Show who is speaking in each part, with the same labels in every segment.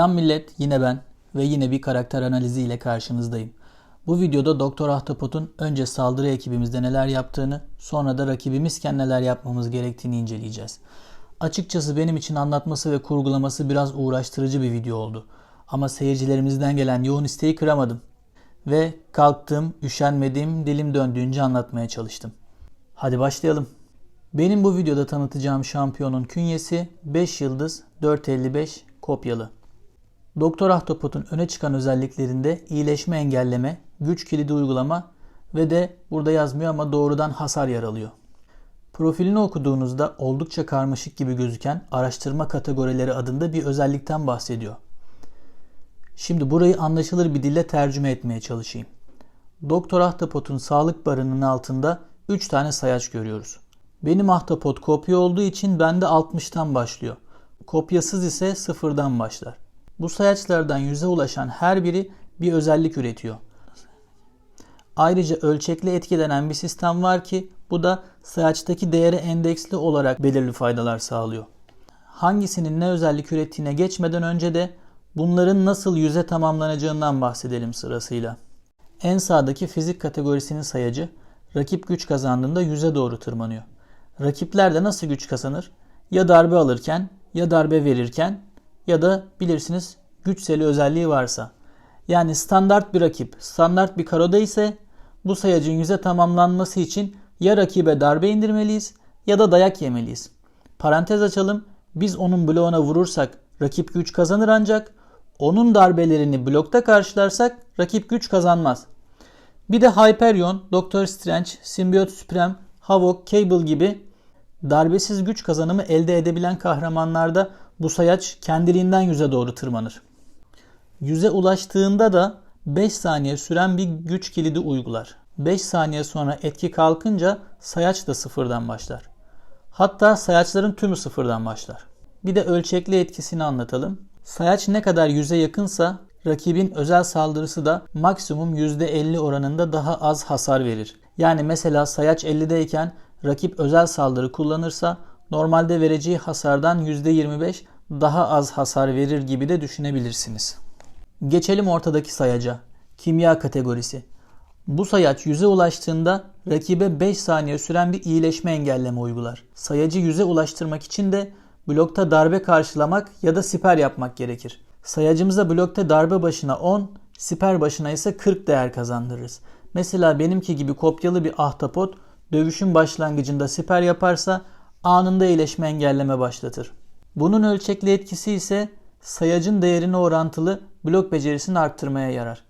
Speaker 1: Selam millet, yine ben ve yine bir karakter analizi ile karşınızdayım. Bu videoda Doktor Ahtapot'un önce saldırı ekibimizde neler yaptığını, sonra da rakibimizken neler yapmamız gerektiğini inceleyeceğiz. Açıkçası benim için anlatması ve kurgulaması biraz uğraştırıcı bir video oldu. Ama seyircilerimizden gelen yoğun isteği kıramadım. Ve kalktım, üşenmedim, dilim döndüğünce anlatmaya çalıştım. Hadi başlayalım. Benim bu videoda tanıtacağım şampiyonun künyesi 5 yıldız 455 kopyalı. Doktor Ahtapot'un öne çıkan özelliklerinde iyileşme engelleme, güç kilidi uygulama ve de burada yazmıyor ama doğrudan hasar yer alıyor. Profilini okuduğunuzda oldukça karmaşık gibi gözüken araştırma kategorileri adında bir özellikten bahsediyor. Şimdi burayı anlaşılır bir dille tercüme etmeye çalışayım. Doktor Ahtapot'un sağlık barının altında 3 tane sayaç görüyoruz. Benim ahtapot kopya olduğu için bende 60'tan başlıyor. Kopyasız ise sıfırdan başlar. Bu sayaçlardan yüze ulaşan her biri bir özellik üretiyor. Ayrıca ölçekli etkilenen bir sistem var ki bu da sayaçtaki değere endeksli olarak belirli faydalar sağlıyor. Hangisinin ne özellik ürettiğine geçmeden önce de bunların nasıl yüze tamamlanacağından bahsedelim sırasıyla. En sağdaki fizik kategorisinin sayacı rakip güç kazandığında yüze doğru tırmanıyor. Rakipler de nasıl güç kazanır? Ya darbe alırken, ya darbe verirken ya da bilirsiniz güçseli özelliği varsa. Yani standart bir rakip, standart bir karoda ise bu sayacın yüze tamamlanması için ya rakibe darbe indirmeliyiz ya da dayak yemeliyiz. Parantez açalım. Biz onun bloğuna vurursak rakip güç kazanır ancak onun darbelerini blokta karşılarsak rakip güç kazanmaz. Bir de Hyperion, Doctor Strange, Symbiote Supreme, Havok, Cable gibi darbesiz güç kazanımı elde edebilen kahramanlarda bu sayaç kendiliğinden yüze doğru tırmanır. Yüze ulaştığında da 5 saniye süren bir güç kilidi uygular. 5 saniye sonra etki kalkınca sayaç da sıfırdan başlar. Hatta sayaçların tümü sıfırdan başlar. Bir de ölçekli etkisini anlatalım. Sayaç ne kadar yüze yakınsa rakibin özel saldırısı da maksimum %50 oranında daha az hasar verir. Yani mesela sayaç 50'deyken rakip özel saldırı kullanırsa normalde vereceği hasardan %25 daha az hasar verir gibi de düşünebilirsiniz. Geçelim ortadaki sayaca. Kimya kategorisi. Bu sayaç yüze ulaştığında rakibe 5 saniye süren bir iyileşme engelleme uygular. Sayacı yüze ulaştırmak için de blokta darbe karşılamak ya da siper yapmak gerekir. Sayacımıza blokta darbe başına 10, siper başına ise 40 değer kazandırırız. Mesela benimki gibi kopyalı bir ahtapot dövüşün başlangıcında siper yaparsa anında iyileşme engelleme başlatır. Bunun ölçekli etkisi ise sayacın değerine orantılı blok becerisini arttırmaya yarar.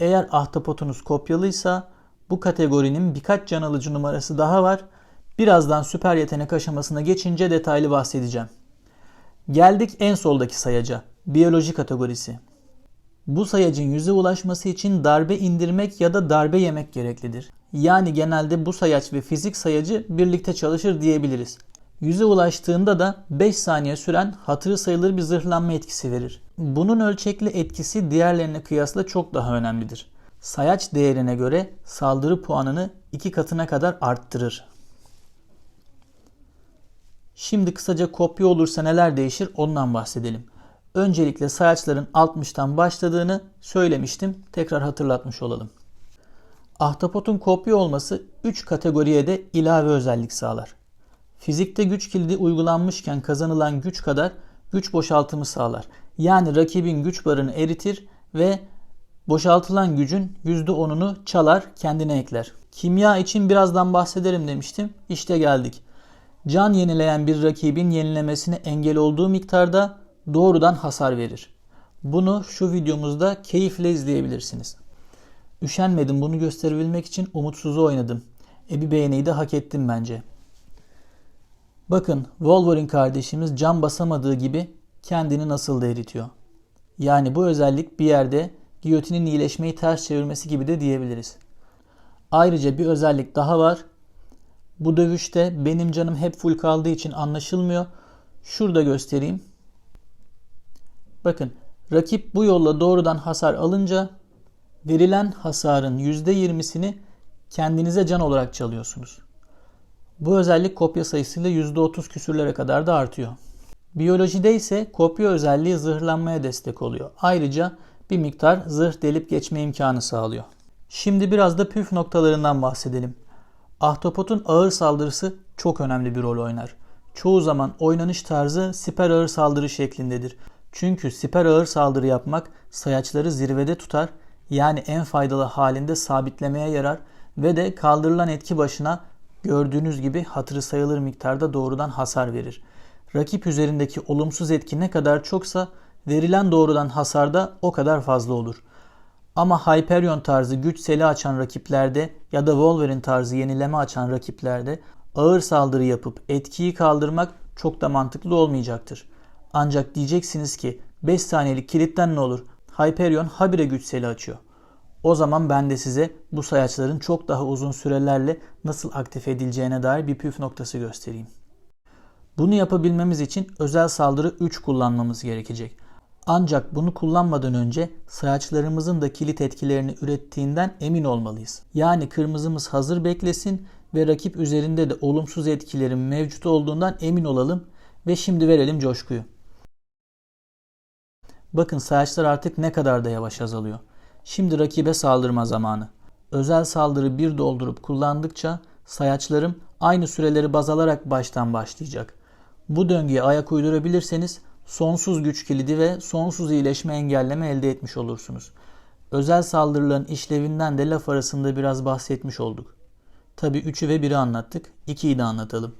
Speaker 1: Eğer ahtapotunuz kopyalıysa bu kategorinin birkaç can alıcı numarası daha var. Birazdan süper yetenek aşamasına geçince detaylı bahsedeceğim. Geldik en soldaki sayaca. Biyoloji kategorisi. Bu sayacın yüze ulaşması için darbe indirmek ya da darbe yemek gereklidir. Yani genelde bu sayaç ve fizik sayacı birlikte çalışır diyebiliriz. Yüze ulaştığında da 5 saniye süren hatırı sayılır bir zırhlanma etkisi verir. Bunun ölçekli etkisi diğerlerine kıyasla çok daha önemlidir. Sayaç değerine göre saldırı puanını 2 katına kadar arttırır. Şimdi kısaca kopya olursa neler değişir ondan bahsedelim. Öncelikle sayaçların 60'tan başladığını söylemiştim. Tekrar hatırlatmış olalım. Ahtapotun kopya olması 3 kategoriye de ilave özellik sağlar. Fizikte güç kilidi uygulanmışken kazanılan güç kadar güç boşaltımı sağlar. Yani rakibin güç barını eritir ve boşaltılan gücün %10'unu çalar, kendine ekler. Kimya için birazdan bahsederim demiştim. İşte geldik. Can yenileyen bir rakibin yenilemesine engel olduğu miktarda doğrudan hasar verir. Bunu şu videomuzda keyifle izleyebilirsiniz. Üşenmedim bunu gösterebilmek için umutsuzu oynadım. E bir beğeniyi de hak ettim bence. Bakın Wolverine kardeşimiz can basamadığı gibi kendini nasıl da eritiyor. Yani bu özellik bir yerde giyotinin iyileşmeyi ters çevirmesi gibi de diyebiliriz. Ayrıca bir özellik daha var. Bu dövüşte benim canım hep full kaldığı için anlaşılmıyor. Şurada göstereyim. Bakın rakip bu yolla doğrudan hasar alınca verilen hasarın %20'sini kendinize can olarak çalıyorsunuz. Bu özellik kopya sayısıyla %30 küsürlere kadar da artıyor. Biyolojide ise kopya özelliği zırhlanmaya destek oluyor. Ayrıca bir miktar zırh delip geçme imkanı sağlıyor. Şimdi biraz da püf noktalarından bahsedelim. Ahtapotun ağır saldırısı çok önemli bir rol oynar. Çoğu zaman oynanış tarzı siper ağır saldırı şeklindedir. Çünkü siper ağır saldırı yapmak sayaçları zirvede tutar yani en faydalı halinde sabitlemeye yarar ve de kaldırılan etki başına gördüğünüz gibi hatırı sayılır miktarda doğrudan hasar verir. Rakip üzerindeki olumsuz etki ne kadar çoksa verilen doğrudan hasar da o kadar fazla olur. Ama Hyperion tarzı güç seli açan rakiplerde ya da Wolverine tarzı yenileme açan rakiplerde ağır saldırı yapıp etkiyi kaldırmak çok da mantıklı olmayacaktır. Ancak diyeceksiniz ki 5 saniyelik kilitten ne olur? Hyperion habire güç seli açıyor. O zaman ben de size bu sayaçların çok daha uzun sürelerle nasıl aktif edileceğine dair bir püf noktası göstereyim. Bunu yapabilmemiz için özel saldırı 3 kullanmamız gerekecek. Ancak bunu kullanmadan önce sayaçlarımızın da kilit etkilerini ürettiğinden emin olmalıyız. Yani kırmızımız hazır beklesin ve rakip üzerinde de olumsuz etkilerin mevcut olduğundan emin olalım ve şimdi verelim coşkuyu. Bakın sayaçlar artık ne kadar da yavaş azalıyor. Şimdi rakibe saldırma zamanı. Özel saldırı bir doldurup kullandıkça sayaçlarım aynı süreleri baz alarak baştan başlayacak. Bu döngüye ayak uydurabilirseniz sonsuz güç kilidi ve sonsuz iyileşme engelleme elde etmiş olursunuz. Özel saldırıların işlevinden de laf arasında biraz bahsetmiş olduk. Tabi 3'ü ve 1'i anlattık. 2'yi de anlatalım.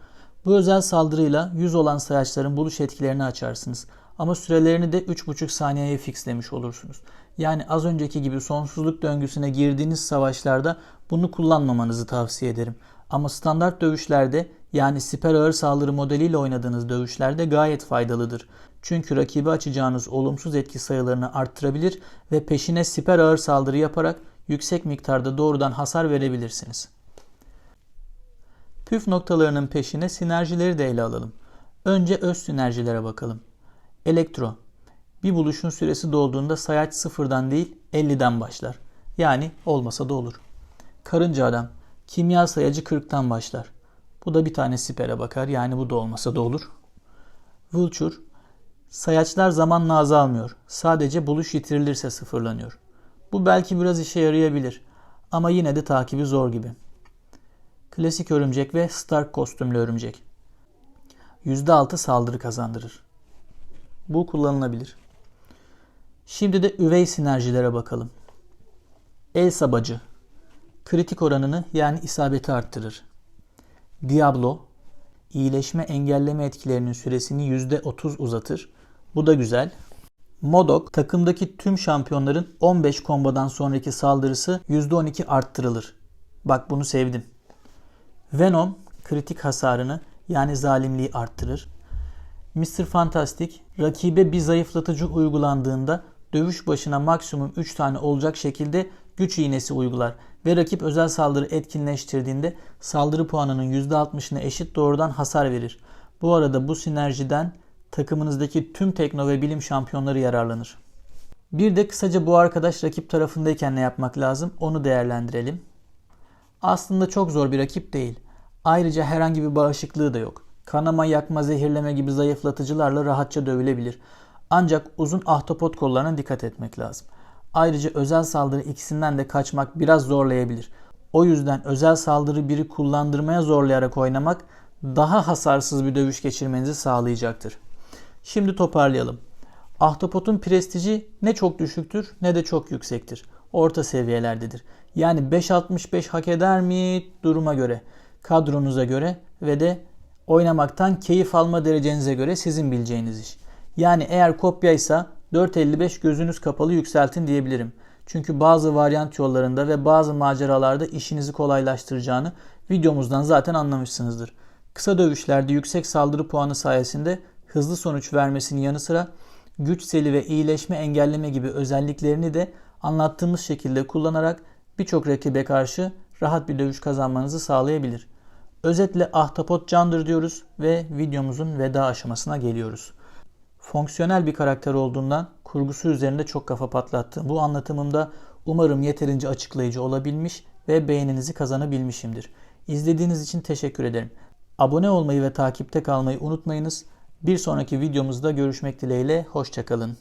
Speaker 1: Bu özel saldırıyla 100 olan sayaçların buluş etkilerini açarsınız. Ama sürelerini de 3,5 saniyeye fixlemiş olursunuz. Yani az önceki gibi sonsuzluk döngüsüne girdiğiniz savaşlarda bunu kullanmamanızı tavsiye ederim. Ama standart dövüşlerde yani siper ağır saldırı modeliyle oynadığınız dövüşlerde gayet faydalıdır. Çünkü rakibi açacağınız olumsuz etki sayılarını arttırabilir ve peşine siper ağır saldırı yaparak yüksek miktarda doğrudan hasar verebilirsiniz. Püf noktalarının peşine sinerjileri de ele alalım. Önce öz sinerjilere bakalım. Elektro. Bir buluşun süresi dolduğunda sayaç sıfırdan değil 50'den başlar. Yani olmasa da olur. Karınca adam. Kimya sayacı 40'tan başlar. Bu da bir tane sipere bakar. Yani bu da olmasa da olur. Vulture. Sayaçlar zamanla azalmıyor. Sadece buluş yitirilirse sıfırlanıyor. Bu belki biraz işe yarayabilir. Ama yine de takibi zor gibi. Klasik örümcek ve Stark kostümlü örümcek. %6 saldırı kazandırır. Bu kullanılabilir. Şimdi de üvey sinerjilere bakalım. El sabacı. Kritik oranını yani isabeti arttırır. Diablo. iyileşme engelleme etkilerinin süresini %30 uzatır. Bu da güzel. Modok takımdaki tüm şampiyonların 15 kombodan sonraki saldırısı %12 arttırılır. Bak bunu sevdim. Venom kritik hasarını yani zalimliği arttırır. Mr. Fantastic rakibe bir zayıflatıcı uygulandığında dövüş başına maksimum 3 tane olacak şekilde güç iğnesi uygular ve rakip özel saldırı etkinleştirdiğinde saldırı puanının %60'ına eşit doğrudan hasar verir. Bu arada bu sinerjiden takımınızdaki tüm tekno ve bilim şampiyonları yararlanır. Bir de kısaca bu arkadaş rakip tarafındayken ne yapmak lazım onu değerlendirelim. Aslında çok zor bir rakip değil. Ayrıca herhangi bir bağışıklığı da yok. Kanama, yakma, zehirleme gibi zayıflatıcılarla rahatça dövülebilir. Ancak uzun ahtapot kollarına dikkat etmek lazım. Ayrıca özel saldırı ikisinden de kaçmak biraz zorlayabilir. O yüzden özel saldırı biri kullandırmaya zorlayarak oynamak daha hasarsız bir dövüş geçirmenizi sağlayacaktır. Şimdi toparlayalım. Ahtapotun prestiji ne çok düşüktür ne de çok yüksektir. Orta seviyelerdedir. Yani 5.65 hak eder mi duruma göre, kadronuza göre ve de oynamaktan keyif alma derecenize göre sizin bileceğiniz iş. Yani eğer kopyaysa 4.55 gözünüz kapalı yükseltin diyebilirim. Çünkü bazı varyant yollarında ve bazı maceralarda işinizi kolaylaştıracağını videomuzdan zaten anlamışsınızdır. Kısa dövüşlerde yüksek saldırı puanı sayesinde hızlı sonuç vermesinin yanı sıra güç seli ve iyileşme engelleme gibi özelliklerini de anlattığımız şekilde kullanarak birçok rakibe karşı rahat bir dövüş kazanmanızı sağlayabilir. Özetle ahtapot candır diyoruz ve videomuzun veda aşamasına geliyoruz. Fonksiyonel bir karakter olduğundan kurgusu üzerinde çok kafa patlattı. Bu anlatımımda umarım yeterince açıklayıcı olabilmiş ve beğeninizi kazanabilmişimdir. İzlediğiniz için teşekkür ederim. Abone olmayı ve takipte kalmayı unutmayınız. Bir sonraki videomuzda görüşmek dileğiyle. Hoşçakalın.